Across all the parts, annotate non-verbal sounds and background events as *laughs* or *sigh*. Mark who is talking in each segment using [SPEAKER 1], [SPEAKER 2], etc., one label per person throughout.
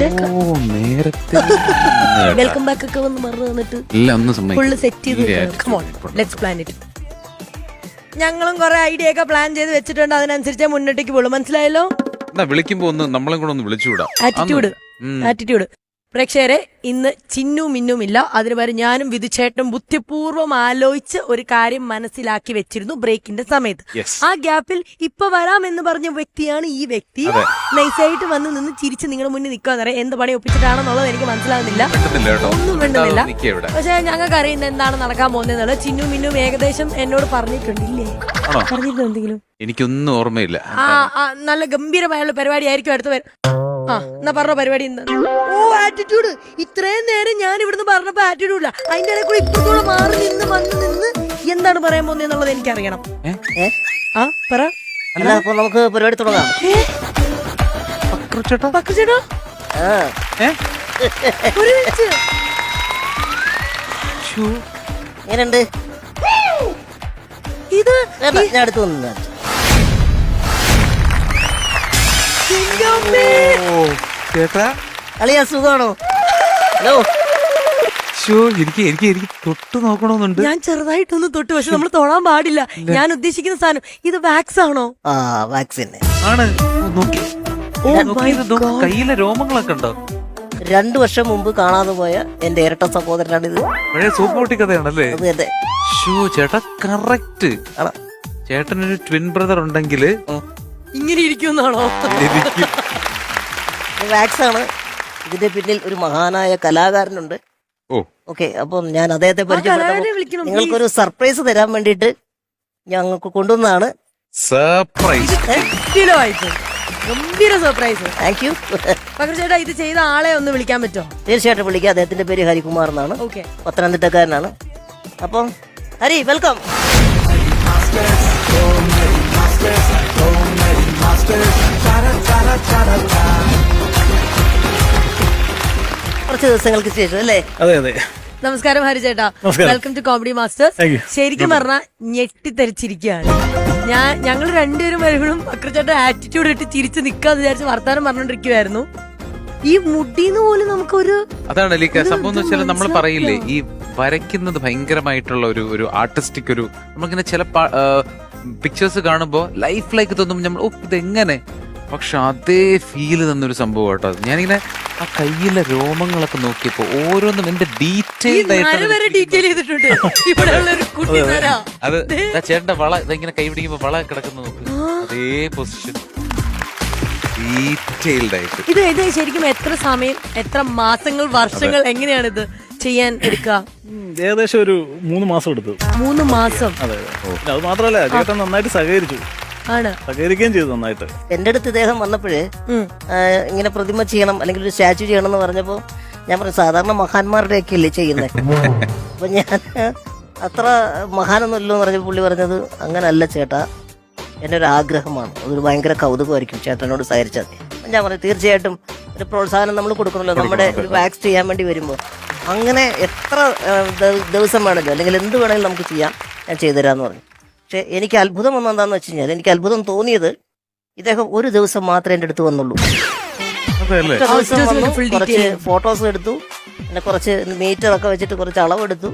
[SPEAKER 1] നേരത്തെ
[SPEAKER 2] welcome back *laughs* ഒക്കെ വന്ന് മറന്നു വന്നിട്ട്
[SPEAKER 1] ഇല്ല ഒന്ന്
[SPEAKER 2] ഫുള്ള് സെറ്റ് ചെയ്ത് ലെറ്റ്സ് പ്ലാൻ ഇറ്റ് ഞങ്ങളും കുറെ ഐഡിയ ഒക്കെ പ്ലാൻ ചെയ്ത് വെച്ചിട്ടുണ്ട്. അതിനനുസരിച്ച് മുന്നോട്ടേക്ക് പോളൂ മനസ്സിലായല്ലോ?
[SPEAKER 1] വിളിക്കുമ്പോ ഒന്ന് നമ്മളെ കൂടെ ഒന്ന് വിളിച്ചുകൂടാ
[SPEAKER 2] ആറ്റിറ്റ്യൂഡ് ആറ്റിറ്റ്യൂഡ് പ്രേക്ഷകരെ ഇന്ന് ചിന്നു മിന്നുമില്ല. അതിന് പകരം ഞാനും വിധുചേട്ടനും ബുദ്ധിപൂർവം ആലോചിച്ച് ഒരു കാര്യം മനസ്സിലാക്കി വെച്ചിരുന്നു ബ്രേക്കിന്റെ സമയത്ത്. ആ ഗ്യാപ്പിൽ ഇപ്പൊ വരാം എന്ന് പറഞ്ഞ വ്യക്തിയാണ് ഈ വ്യക്തി. നൈസായിട്ട് വന്ന് നിന്ന് ചിരിച്ച് നിങ്ങളുടെ മുന്നിൽ നിൽക്കാന്ന് പറയാം എന്ത് പണി ഒപ്പിച്ചിട്ടാണെന്നുള്ളത് എനിക്ക്
[SPEAKER 1] കേട്ടോ.
[SPEAKER 2] ഒന്നും വേണ്ടുന്നില്ല പക്ഷെ ഞങ്ങൾക്ക് അറിയുന്ന എന്താണ് നടക്കാൻ പോകുന്നത് ചിന്നു മിന്നും ഏകദേശം എന്നോട് പറഞ്ഞിട്ടുണ്ടില്ലേ?
[SPEAKER 1] പറഞ്ഞിട്ടുണ്ടെങ്കിലും.
[SPEAKER 2] പറഞ്ഞിട്ടുണ്ടോ എന്തെങ്കിലും
[SPEAKER 1] എനിക്കൊന്നും ഓർമ്മയില്ല.
[SPEAKER 2] ആ നല്ല ഗംഭീരമായുള്ള പരിപാടി ആയിരിക്കും അടുത്ത് എന്നാ പറഞ്ഞ പരിപാടി ഓ ആറ്റിറ്റ്യൂഡ് ഇത്രയും നേരം ഞാൻ ഇവിടുന്ന് പറഞ്ഞപ്പോ ആറ്റിറ്റ്യൂഡ് ഇല്ല. അതിന്റെ ഇടയിൽ കൂടി ഇപ്പത്തോടെ മാറി നിന്ന് വന്ന് നിന്ന് എന്താണ് പറയാൻ പോകുന്നത് എന്നുള്ളത് എനിക്കറിയണം.
[SPEAKER 1] ഏ?
[SPEAKER 3] ഏ?
[SPEAKER 2] ആ പറ.
[SPEAKER 3] അല്ല അപ്പൊ നമുക്ക് പരിപാടി തുടങ്ങാം.
[SPEAKER 2] ഏ,
[SPEAKER 1] ചേട്ടാ
[SPEAKER 2] പക്ക ചേട്ടാ
[SPEAKER 3] ആ.
[SPEAKER 1] ഏ?
[SPEAKER 2] ഒരു മിനിറ്റ്.
[SPEAKER 3] എങ്ങനെയുണ്ട്?
[SPEAKER 2] ഇത്
[SPEAKER 3] ഞാൻ അടുത്ത് വന്നു.
[SPEAKER 1] ചേട്ടാ?
[SPEAKER 3] അളിയാ സുഖമാണോ? ഹലോ.
[SPEAKER 1] ഷോ എനിക്ക് എനിക്ക് എനിക്ക് തൊട്ട് നോക്കണമെന്നുണ്ട്.
[SPEAKER 2] ഞാൻ ചെറുതായിട്ടൊന്ന് തൊട്ട് പക്ഷെ നമ്മൾ തൊടാൻ പാടില്ല. ഞാൻ ഉദ്ദേശിക്കുന്ന സാധനം ഇത് വാക്സ് ആണോ?
[SPEAKER 3] ആ വാക്സിൻ
[SPEAKER 1] ആണ്. നോക്കി.
[SPEAKER 2] ഓ
[SPEAKER 1] നോക്കി, ഇത് നോക്ക്, കയ്യിലെ രോമങ്ങളൊക്കെ ഉണ്ടോ?
[SPEAKER 3] രണ്ടു വർഷം മുമ്പ് കാണാതെ പോയ എന്റെ ഇരട്ട സഹോദരനാണ്
[SPEAKER 1] പഴയ സൂപ്പ് പൊട്ടി കഥയാണല്ലേ?
[SPEAKER 3] അത് എന്റെ
[SPEAKER 1] ഷോ ചേട്ടാ കറക്റ്റ്? ചേട്ടനൊരു ട്വിൻ ബ്രദർ ഉണ്ടെങ്കിൽ
[SPEAKER 2] ഇങ്ങനെ ഇരിക്കുന്നാണോ
[SPEAKER 3] വാക്സ് ആണ് ഇതിന്റെ പിന്നിൽ ഒരു മഹാനായ കലാകാരനുണ്ട്.
[SPEAKER 1] ഓ.
[SPEAKER 3] ഓക്കെ അപ്പം ഞാൻ അദ്ദേഹത്തെ പരിചയപ്പെട്ടു നിങ്ങൾക്കൊരു സർപ്രൈസ് തരാൻ വേണ്ടിയിട്ട് ഞങ്ങൾക്ക് കൊണ്ടുവന്നാണ്
[SPEAKER 1] സർപ്രൈസ്.
[SPEAKER 2] ഗംഭീരമായിട്ട്. ഗംഭീര സർപ്രൈസ്.
[SPEAKER 3] Thank U.
[SPEAKER 2] പകരം ചേട്ടാ ഇത് ചെയ്ത ആളെ ഒന്ന് വിളിക്കാൻ പറ്റുമോ
[SPEAKER 3] തീർച്ചയായിട്ടും വിളിക്കാം. അദ്ദേഹത്തിന്റെ പേര് ഹരികുമാർ എന്നാണ്.
[SPEAKER 2] ഓക്കെ.
[SPEAKER 3] പത്തനംതിട്ടക്കാരനാണ്. അപ്പം ഹരി വെൽക്കം. കുറച്ച് ദിവസങ്ങൾക്ക് ശേഷം അല്ലേ?
[SPEAKER 4] അതെ അതെ.
[SPEAKER 2] നമസ്കാരം ഹരിചേട്ടാ. Welcome to comedy masters. ശരിക്കും പറഞ്ഞാൽ ഞെട്ടിത്തെറിച്ചിരിക്കുകയാണ്. ഞാൻ ഞങ്ങൾ രണ്ടുപേരും വരുമ്പോഴും അക്രച്ചേട്ടൻ ആറ്റിറ്റ്യൂഡ് ഇട്ട് ചിരിച്ച് നിൽക്കാന്ന് വിചാരിച്ച് വർത്താനം പറഞ്ഞോണ്ടിരിക്കുവായിരുന്നു. ഈ മുടിന്ന് പോലും നമുക്കൊരു
[SPEAKER 1] അതാണ് ലീക്ക സംഭവം എന്ന് വെച്ചാൽ നമ്മൾ പറയില്ലേ ഈ? വരയ്ക്കുന്നത് ഭയങ്കരമായിട്ടുള്ള ഒരു ഒരു ആർട്ടിസ്റ്റിക് ഒരു നമ്മളിങ്ങനെ ചില പിക്ചേഴ്സ് കാണുമ്പോൾ ലൈഫ് ലൈക്ക് തോന്നുമ്പോൾ നമ്മൾ ഓ ഇതെങ്ങനെ? പക്ഷെ അതേ ഫീൽ തന്നൊരു സംഭവം കേട്ടോ അത്. ഞാനിങ്ങനെ ആ കയ്യിലെ രോമങ്ങളൊക്കെ നോക്കിയപ്പോ ഓരോന്നും എന്റെ ഡീറ്റെയിൽഡ് ആയിട്ട് അത് ചേട്ടന്റെ വള ഇതെങ്ങനെ കൈ പിടിക്കുമ്പോ വള കിടക്കുന്ന നോക്ക്. അതേ പൊസിഷൻ ഡീറ്റെയിൽഡ് ആയിട്ട്.
[SPEAKER 2] ഇത് ഇത് ശരിക്കും എത്ര സമയം എത്ര മാസങ്ങൾ വർഷങ്ങൾ എങ്ങനെയാണിത്? ചെയ്യാൻ എടുക്കുക.
[SPEAKER 4] ഏകദേശം ഒരു മൂന്ന് മാസം എടുത്തു.
[SPEAKER 2] മൂന്ന് മാസം.
[SPEAKER 4] അതെ അതെ. പിന്നെ അത് മാത്രമല്ല ചേട്ടൻ നന്നായിട്ട് സഹകരിച്ചു.
[SPEAKER 2] ആണ്.
[SPEAKER 4] സഹകരിക്കുകയും ചെയ്തു നന്നായിട്ട്.
[SPEAKER 3] എന്റെ അടുത്ത് ഇദ്ദേഹം വന്നപ്പോഴേ ഇങ്ങനെ പ്രതിമ ചെയ്യണം അല്ലെങ്കിൽ ഒരു സ്റ്റാച്ചു ചെയ്യണം എന്ന് പറഞ്ഞപ്പോ ഞാൻ പറഞ്ഞു സാധാരണ മഹാന്മാരുടെയൊക്കെ അല്ലേ ചെയ്യുന്നത് അപ്പൊ ഞാൻ അത്ര മഹാനൊന്നുമല്ലോ എന്ന് പറഞ്ഞപ്പോൾ പുള്ളി പറഞ്ഞത് അങ്ങനല്ല ചേട്ടാ എന്റെ ഒരു ആഗ്രഹമാണ്. അതൊരു ഭയങ്കര കൗതുകമായിരിക്കും ചേട്ടനോട് സഹകരിച്ചാൽ. ഞാൻ പറഞ്ഞു തീർച്ചയായിട്ടും ഒരു പ്രോത്സാഹനം നമ്മൾ കൊടുക്കണമല്ലോ. നമ്മുടെ ഒരു വാക്സ് ചെയ്യാൻ വേണ്ടി വരുമ്പോൾ അങ്ങനെ എത്ര ദിവസം വേണമല്ലോ? അല്ലെങ്കിൽ എന്ത് വേണമെങ്കിലും നമുക്ക് ചെയ്യാം. ഞാൻ ചെയ്തുതരാമെന്ന് പറഞ്ഞു. പക്ഷേ എനിക്ക് അത്ഭുതം ഒന്നും എന്താണെന്ന് വെച്ച് കഴിഞ്ഞാൽ എനിക്ക് അത്ഭുതം തോന്നിയത് ഇദ്ദേഹം ഒരു ദിവസം മാത്രമേ എന്റെ അടുത്ത് വന്നുള്ളൂ. കുറച്ച്. ഫോട്ടോസ് എടുത്തു പിന്നെ കുറച്ച് മീറ്റർ ഒക്കെ വെച്ചിട്ട് കുറച്ച് അളവെടുത്തു.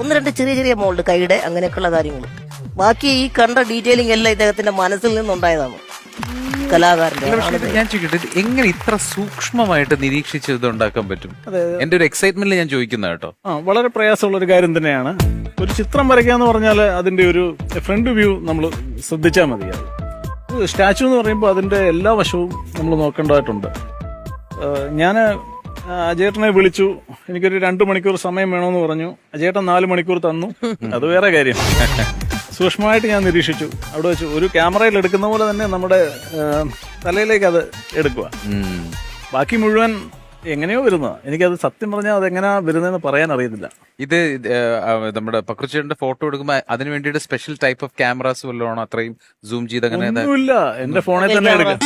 [SPEAKER 3] ഒന്ന് രണ്ട് ചെറിയ ചെറിയ മോൾഡ് കൈയുടെ അങ്ങനെയൊക്കെയുള്ള കാര്യങ്ങൾ. ബാക്കി ഈ കണ്ട ഡീറ്റെയിലിംഗ് എല്ലാം ഇദ്ദേഹത്തിന്റെ മനസ്സിൽ നിന്നുണ്ടായതാണ്.
[SPEAKER 1] ഞാൻ ചോദിക്കട്ടെ ഇത് എങ്ങനെ ഇത്ര സൂക്ഷ്മമായിട്ട് നിരീക്ഷിച്ച് ഇത് ഉണ്ടാക്കാൻ പറ്റും? എന്റെ ഒരു എക്സൈറ്റ്മെന്റിൽ ഞാൻ ചോദിക്കുന്ന കേട്ടോ.
[SPEAKER 4] ആ വളരെ പ്രയാസമുള്ള ഒരു കാര്യം തന്നെയാണ്. ഒരു ചിത്രം വരയ്ക്കുക എന്ന് പറഞ്ഞാൽ അതിന്റെ ഒരു ഫ്രണ്ട് വ്യൂ നമ്മൾ ശ്രദ്ധിച്ചാൽ മതി. സ്റ്റാച്ചു എന്ന് പറയുമ്പോൾ അതിന്റെ എല്ലാ വശവും നമ്മൾ നോക്കേണ്ടതായിട്ടുണ്ട്. ഞാൻ അജേട്ടനെ വിളിച്ചു. എനിക്കൊരു രണ്ട് മണിക്കൂർ സമയം വേണമെന്ന് പറഞ്ഞു. അജേട്ടൻ നാല് മണിക്കൂർ തന്നു. അത് വേറെ കാര്യം. *laughs* സൂക്ഷ്മമായിട്ട് ഞാൻ നിരീക്ഷിച്ചു. അവിടെ വെച്ച് ഒരു ക്യാമറയിൽ എടുക്കുന്ന പോലെ തന്നെ നമ്മുടെ തലയിലേക്ക് അത് എടുക്കുക ബാക്കി മുഴുവൻ എങ്ങനെയോ വരുന്നതാ. എനിക്കത് സത്യം പറഞ്ഞാൽ അത് എങ്ങനെയാ വരുന്നതെന്ന് പറയാൻ അറിയത്തില്ല.
[SPEAKER 1] ഇത് നമ്മുടെ പക്രുച്ചേട്ടന്റെ ഫോട്ടോ എടുക്കുമ്പോൾ അതിന് വേണ്ടിയിട്ട് സ്പെഷ്യൽ ടൈപ്പ് ഓഫ് ക്യാമറാസ് വല്ലതാണോ അത്രയും സൂം ചെയ്ത് അങ്ങനെ ഇല്ല
[SPEAKER 4] ഒന്നുമില്ല എന്റെ ഫോണിൽ തന്നെ എടുക്കാം.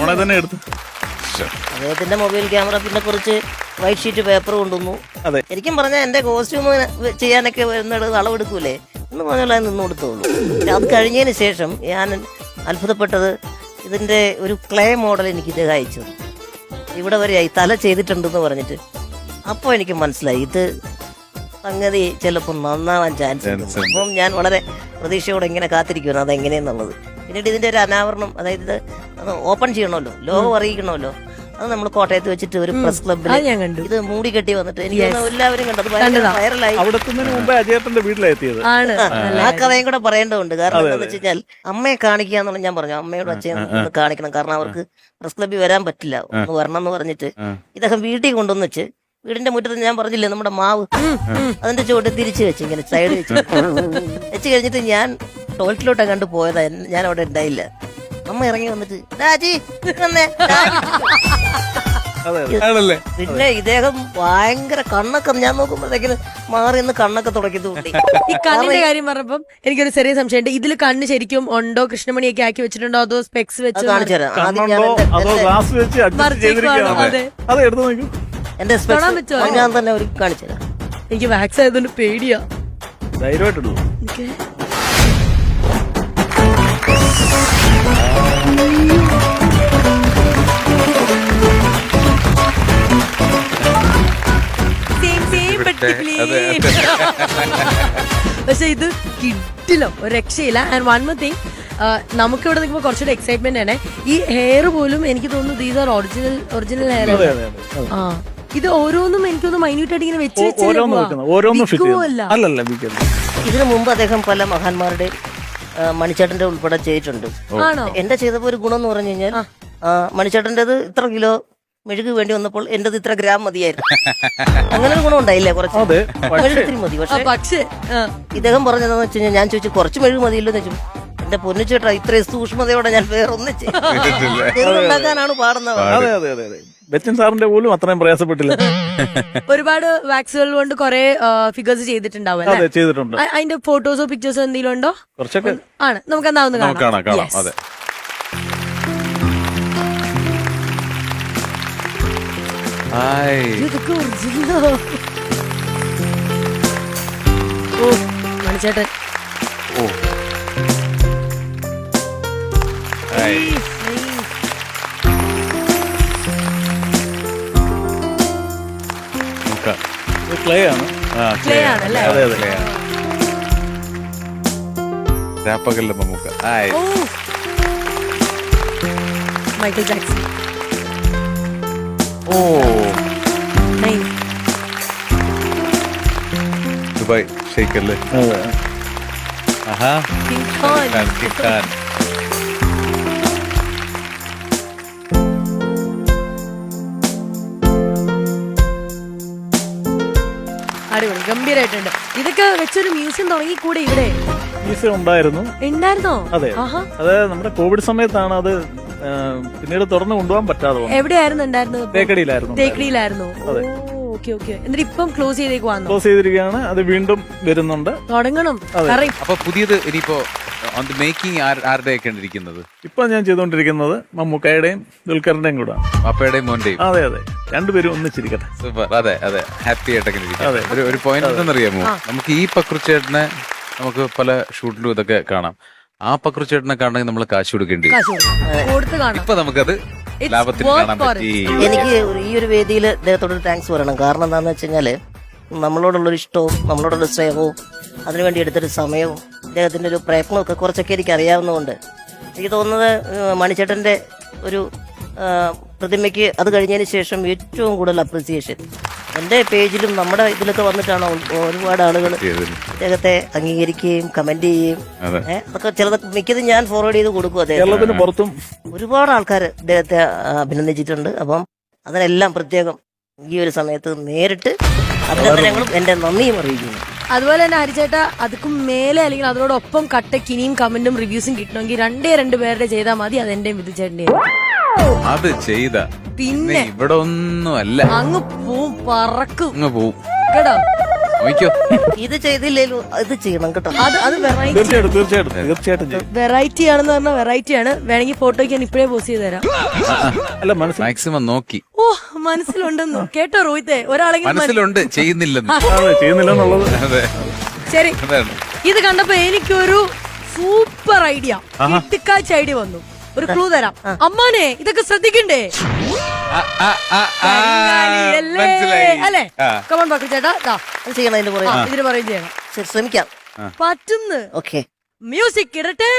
[SPEAKER 4] ഫോണിൽ തന്നെ എടുത്തു.
[SPEAKER 3] അദ്ദേഹത്തിന്റെ മൊബൈൽ ക്യാമറ പിന്നെ കുറച്ച് വൈറ്റ് ഷീറ്റ് പേപ്പർ കൊണ്ടുവന്നു.
[SPEAKER 4] അതെ.
[SPEAKER 3] ശരിക്കും പറഞ്ഞാൽ എന്റെ കോസ്റ്റ്യൂം ചെയ്യാനൊക്കെ വരുന്നത് അളവെടുക്കൂലേ? എന്ന് പറഞ്ഞാൽ അത് നിന്ന് കൊടുത്തോളൂ. അത് കഴിഞ്ഞതിന് ശേഷം ഞാൻ അത്ഭുതപ്പെട്ടത് ഇതിന്റെ ഒരു ക്ലേ മോഡൽ എനിക്ക് ഇദ്ദേഹം അയച്ചു. ഇവിടെ വരെയായി തല ചെയ്തിട്ടുണ്ടെന്ന് പറഞ്ഞിട്ട്. അപ്പോൾ എനിക്ക് മനസ്സിലായി ഇത് സംഗതി ചിലപ്പോൾ നന്നാവാൻ ചാൻസ് ഉണ്ട്. അപ്പം ഞാൻ വളരെ പ്രതീക്ഷയോടെ ഇങ്ങനെ കാത്തിരിക്കുന്നു അതെങ്ങനെയെന്നുള്ളത്. പിന്നീട് ഇതിന്റെ ഒരു അനാവരണം അതായത് ഇത് ഓപ്പൺ ചെയ്യണമല്ലോ ലോകം അറിയിക്കണമല്ലോ. അത് നമ്മൾ കോട്ടയത്ത് വെച്ചിട്ട് ഒരു പ്രസ് ക്ലബ്ബിൽ
[SPEAKER 2] അത് ഞാൻ കണ്ടു.
[SPEAKER 3] ഇത് മൂടി കെട്ടി വന്നിട്ട് എനിക്ക്
[SPEAKER 2] Yes.
[SPEAKER 3] തോന്നുന്നു എല്ലാവരും കണ്ടത്.
[SPEAKER 2] കണ്ടതാ.
[SPEAKER 3] വൈറലായി
[SPEAKER 4] അവിടെ എത്തുന്നതിന് മുമ്പേ അജയേട്ടന്റെ വീട്ടിലെത്തിയത്
[SPEAKER 2] ആണ്.
[SPEAKER 3] ആ കഥയും കൂടെ പറയേണ്ടതുണ്ട്. കാരണം എന്താണെന്ന് വെച്ച് കഴിഞ്ഞാൽ അമ്മയെ കാണിക്കുക എന്നുള്ള ഞാൻ പറഞ്ഞു. അമ്മയോട് അച്ഛൻ ഒന്ന് കാണിക്കണം. കാരണം അവർക്ക് പ്രസ് ക്ലബ്ബിൽ വരാൻ പറ്റില്ല. ഒന്ന് വരണം എന്ന് പറഞ്ഞിട്ട് ഇദ്ദേഹം വീട്ടിൽ കൊണ്ടുവന്ന് വെച്ച് വീടിന്റെ മുറ്റത്ത് ഞാൻ പറഞ്ഞില്ലേ നമ്മുടെ മാവ്. അതിന്റെ ചുവട്ട് തിരിച്ചു വെച്ച് ഇങ്ങനെ സൈഡ് വെച്ച്. വെച്ച് കഴിഞ്ഞിട്ട് ഞാൻ ടോയ്ലറ്റിലോട്ട് കണ്ടു പോയതാ. എൻ- ഞാൻ അവിടെ ഉണ്ടായില്ല. അമ്മ ഇറങ്ങി വന്നിട്ട് രാജി വന്നേ രാജി."
[SPEAKER 4] അതെ അതെ.
[SPEAKER 1] ആണല്ലേ?
[SPEAKER 3] പിന്നെ ഇദ്ദേഹം ഭയങ്കര കണ്ണൊക്കെ ഞാൻ നോക്കുമ്പോഴത്തേക്കിന് മാറി നിന്ന് കണ്ണൊക്കെ തുടക്കിയതുകൊണ്ട്
[SPEAKER 2] ഈ കണ്ണിന്റെ കാര്യം പറഞ്ഞപ്പം എനിക്കൊരു ചെറിയ സംശയമുണ്ട്. ഇതിൽ കണ്ണ് ശരിക്കും ഉണ്ടോ കൃഷ്ണമണിയൊക്കെ ആക്കി വെച്ചിട്ടുണ്ടോ അതോ സ്പെക്സ് വെച്ച്
[SPEAKER 3] കാണിച്ചു തരാം. ആദ്യം ഞാൻ എന്റെ-? സ്പെക്സ് ഞാൻ തന്നെ ഒരു കാണിച്ചു തരാം.
[SPEAKER 2] എനിക്ക് വാക്സ് ആയതുകൊണ്ട് പേടിയാ.
[SPEAKER 4] ധൈര്യമായിട്ടുള്ളൂ *laughs*
[SPEAKER 2] പക്ഷെ ഇത് കിട്ടില്ല ഒരു രക്ഷയില്ല. ആൻഡ് വൺ മോ തിങ് നമുക്ക് ഇവിടെ നിൽക്കുമ്പോൾ കുറച്ചുകൂടി എക്സൈറ്റ്മെന്റ് ആണ്. ഈ ഹെയർ പോലും എനിക്ക് തോന്നുന്നു these are original original hair. ആ. ഇത് ഓരോന്നും എനിക്ക് എനിക്കൊന്ന് മൈന്യൂട്ട് ആയിട്ട് ഇങ്ങനെ വെച്ച്
[SPEAKER 4] ഓ-
[SPEAKER 2] വെച്ച്
[SPEAKER 4] ഓരോന്ന് വെക്കുന്നത് ഫിറ്റ്
[SPEAKER 2] അല്ല
[SPEAKER 4] ചെയ്യുന്നു. അല്ലല്ല
[SPEAKER 3] ഇതിനു മുമ്പ് അദ്ദേഹം പല മഹാന്മാരുടെ മണിച്ചേട്ടന്റെ ഉൾപ്പെടെ ചെയ്തിട്ടുണ്ട്.
[SPEAKER 2] ആണോ?
[SPEAKER 3] എന്റെ ചെയ്തപ്പോ ഒരു ഗുണം എന്ന് പറഞ്ഞു കഴിഞ്ഞാൽ മണിച്ചേട്ടന്റെ ഇത്ര കിലോ മെഴുക് വേണ്ടി വന്നപ്പോൾ എന്റത് ഇത്ര ഗ്രാം മതിയായിരുന്നു. അങ്ങനെ ഒരു ഗുണം ഉണ്ടായില്ലേ കുറച്ച്?
[SPEAKER 4] അതെ
[SPEAKER 3] മെഴുക് മതി പക്ഷെ. ഇദ്ദേഹം പറഞ്ഞതെന്ന് വെച്ച് കഴിഞ്ഞാൽ ഞാൻ ചോദിച്ചു കുറച്ച് മെഴുക് മതിയല്ലോ എന്ന് ചോദിച്ചു. എന്റെ പൊന്നു ചേട്ടാ ഇത്രയും സൂക്ഷ്മതയോടെ ഞാൻ വേറെ ഒന്നും ഉണ്ടാക്കാനാണ് പാടുന്നത്.
[SPEAKER 4] അതെ അതെ അതെ അതെ. ബച്ചൻ സാറിന്റെ പോലും അത്രയും പ്രയാസപ്പെട്ടില്ല.
[SPEAKER 2] ഒരുപാട് വാക്സുകൾ കൊണ്ട് കുറെ ഫിഗേഴ്സ് ചെയ്തിട്ടുണ്ടാവും
[SPEAKER 4] അതെ ചെയ്തിട്ടുണ്ട്.
[SPEAKER 2] അതിന്റെ ഫോട്ടോസോ പിക്ചേഴ്സോ എന്തെങ്കിലും ഉണ്ടോ?
[SPEAKER 4] കുറച്ചൊക്കെ
[SPEAKER 2] ആണ്. നമുക്ക്
[SPEAKER 1] എന്താ കാണാം കാണാം. അതെ ഹായ്
[SPEAKER 2] ഇതൊക്കെ ഒറിജിനലോ ഓ മണിച്ചേട്ടൻ.
[SPEAKER 1] ഓ. ഹായ് നോക്കാം.
[SPEAKER 4] ക്ലേ ആണ്.
[SPEAKER 1] ആ
[SPEAKER 2] Clay ആണല്ലേ?
[SPEAKER 1] അതെ അതെ. Clay ആണ്. രാപ്പകലിലെ മമ്മൂക്ക ഹായ്
[SPEAKER 2] ഓ. മൈക്കിൾ ജാക്സൺ
[SPEAKER 1] ഓ. ദുബായ് ഷെയ്ക്കല്ലേ? ആഹാ.
[SPEAKER 2] Khan.
[SPEAKER 1] ഖാൻ, കിങ് ഖാൻ.
[SPEAKER 2] അടിപൊളി. ഗംഭീരായിട്ടുണ്ട്. ഇതൊക്കെ വെച്ചൊരു മ്യൂസിയം തുടങ്ങി കൂടെ ഇവിടെ?
[SPEAKER 4] മ്യൂസിയം ഉണ്ടായിരുന്നു.
[SPEAKER 2] ഉണ്ടായിരുന്നോ?
[SPEAKER 4] അതെ.
[SPEAKER 2] ആഹാ.
[SPEAKER 4] അത് നമ്മുടെ കോവിഡ് സമയത്താണ് അത് പിന്നീട് തുറന്നു കൊണ്ടുപോകാൻ പറ്റാതെ
[SPEAKER 2] എവിടെയായിരുന്നു ഉണ്ടായിരുന്നത് ഇപ്പൊ?
[SPEAKER 4] തേക്കടിയിലായിരുന്നു
[SPEAKER 2] തേക്കടിയിലായിരുന്നു.
[SPEAKER 4] അതെ.
[SPEAKER 2] Okay okay. എന്നിട്ട് ഇപ്പം ക്ലോസ് ചെയ്തേക്ക് വന്നു?
[SPEAKER 4] ക്ലോസ് ചെയ്തിരിക്കുകയാണ്. അത് വീണ്ടും വരുന്നുണ്ട്.
[SPEAKER 2] തുടങ്ങണം.
[SPEAKER 1] അപ്പൊ പുതിയത് ഇനിയിപ്പോ ഓൺ ദി മേക്കിംഗ് ആരുടെയൊക്കെയാണ് ഇരിക്കുന്നത്
[SPEAKER 4] ഇപ്പൊ ഞാൻ ചെയ്തുകൊണ്ടിരിക്കുന്നത് മമ്മൂക്കയുടെയും ദുൽഖറിന്റെയും കൂടെ.
[SPEAKER 1] അപ്പയുടെയും മോന്റെയും.
[SPEAKER 4] അതെ അതെ. രണ്ടുപേരും ഒന്നിച്ചിരിക്കട്ടെ.
[SPEAKER 1] സൂപ്പർ. അതെ അതെ. ഹാപ്പി ആയിട്ടൊക്കെ
[SPEAKER 4] അതെ.
[SPEAKER 1] ഒരു ഒരു പോയിന്റ് എന്തെന്നറിയാമോ നമുക്ക് ഈ പക്രുച്ചേട്ടനെ നമുക്ക് പല ഷൂട്ടിലും ഇതൊക്കെ കാണാം. ആ പക്രുച്ചേട്ടനെ കാണണമെങ്കിൽ നമ്മൾ കാശ് കൊടുക്കേണ്ടി വരും.
[SPEAKER 2] കൊടുത്തു കാണാം
[SPEAKER 1] ഇപ്പൊ നമുക്കത്
[SPEAKER 2] It's
[SPEAKER 1] ലാഭത്തിൽ
[SPEAKER 2] worth
[SPEAKER 1] കാണാൻ
[SPEAKER 2] for
[SPEAKER 1] പറ്റി.
[SPEAKER 3] എനിക്ക് ഈ ഒരു വേദിയിൽ അദ്ദേഹത്തോട് താങ്ക്സ് പറയണം. കാരണം എന്താന്ന് വെച്ച് കഴിഞ്ഞാൽ നമ്മളോടുള്ളൊരു ഇഷ്ടവും നമ്മളോടുള്ള സ്നേഹവും അതിനുവേണ്ടി എടുത്തൊരു സമയവും അദ്ദേഹത്തിന്റെ ഒരു പ്രയത്നമൊക്കെ കുറച്ചൊക്കെ എനിക്ക് അറിയാവുന്നതുകൊണ്ട് എനിക്ക് തോന്നുന്നത് ഏഹ്, മണിച്ചേട്ടന്റെ ഒരു ആ, പ്രതിമയ്ക്ക് അത് കഴിഞ്ഞതിന് ശേഷം ഏറ്റവും കൂടുതൽ അപ്രിസിയേഷൻ എന്റെ പേജിലും നമ്മുടെ ഇതിലൊക്കെ വന്നിട്ടാണ് ഒരുപാട് ആളുകൾ. അദ്ദേഹത്തെ അംഗീകരിക്കുകയും കമന്റ് ചെയ്യുകയും. അതൊക്കെ ചിലതൊക്കെ മിക്കതും ഞാൻ ഫോർവേഡ് ചെയ്ത് കൊടുക്കും അദ്ദേഹം
[SPEAKER 4] കേരളത്തിന് പുറത്തും
[SPEAKER 3] ഒരുപാട് ആൾക്കാർ അദ്ദേഹത്തെ അഭിനന്ദിച്ചിട്ടുണ്ട്. അപ്പം അതിനെല്ലാം പ്രത്യേകം ഈ ഒരു സമയത്ത് നേരിട്ട് അഭിനന്ദനങ്ങളും എന്റെ നന്ദിയും അറിയിക്കുന്നു.
[SPEAKER 2] അതുപോലെ തന്നെ ഹരിച്ചേട്ട അതുക്കും മേലെ അല്ലെങ്കിൽ അതിനോടൊപ്പം കട്ടക്കിനിയും കമന്റും റിവ്യൂസും കിട്ടണമെങ്കിൽ രണ്ടേ രണ്ട് പേരുടെ ചെയ്താൽ മതി. അതെന്റെയും വിധിച്ചേട്ടന്റെയും
[SPEAKER 1] അത് ചെയ്ത.
[SPEAKER 2] പിന്നെ
[SPEAKER 1] ഇവിടെ ഒന്നും അല്ല
[SPEAKER 2] അങ്ങ് പോവും പറക്കും.
[SPEAKER 1] അങ്ങ് പോവും.
[SPEAKER 2] കേടോ
[SPEAKER 1] നോക്കിയോ
[SPEAKER 3] ഇത് ചെയ്തില്ലേലും ഇത് ചെയ്യണം കേട്ടോ.
[SPEAKER 2] അത് അത് വെറൈറ്റി
[SPEAKER 4] തീർച്ചയായിട്ടും തീർച്ചയായിട്ടും തീർച്ചയായിട്ടും ചെയ്യും.
[SPEAKER 2] വെറൈറ്റി ആണെന്ന് പറഞ്ഞാൽ വെറൈറ്റി ആണ്. വേണമെങ്കിൽ ഫോട്ടോയ്ക്ക് ഞാൻ ഇപ്പോഴേ പോസ്റ്റ് ചെയ്ത് തരാം.
[SPEAKER 4] അല്ല മനസ്സിൽ
[SPEAKER 1] മാക്സിമം നോക്കി.
[SPEAKER 2] ഓ മനസ്സിലുണ്ടെന്ന്. കേട്ടോ റോഹിത്തെ ഒരാളെങ്കിലും മന-
[SPEAKER 1] മനസ്സിലുണ്ട് ചെയ്യുന്നില്ലെന്ന്.
[SPEAKER 4] അതെ ചെയ്യുന്നില്ല എന്നുള്ളത്
[SPEAKER 1] അതെ.
[SPEAKER 2] ശരി.
[SPEAKER 1] അതാണ്.
[SPEAKER 2] ഇത് കണ്ടപ്പോ എനിക്കൊരു സൂപ്പർ ഐഡിയ കിട്ടിക്കാഴ്ച ഐഡിയ വന്നു. ഒരു ക്ലൂ തരാം. അമ്മാനെ ഇതൊക്കെ ശ്രദ്ധിക്കണ്ടേ? അല്ലേ. കമൺ ബാക്കി ചേട്ടാ.
[SPEAKER 3] ചെയ്യണം
[SPEAKER 2] ഇതിന് പറയും ചെയ്യണം.
[SPEAKER 3] ശരി, ശ്രമിക്കാം.
[SPEAKER 2] പറ്റുന്നു.
[SPEAKER 3] ഓക്കെ.
[SPEAKER 2] മ്യൂസിക് ഇടട്ടെ.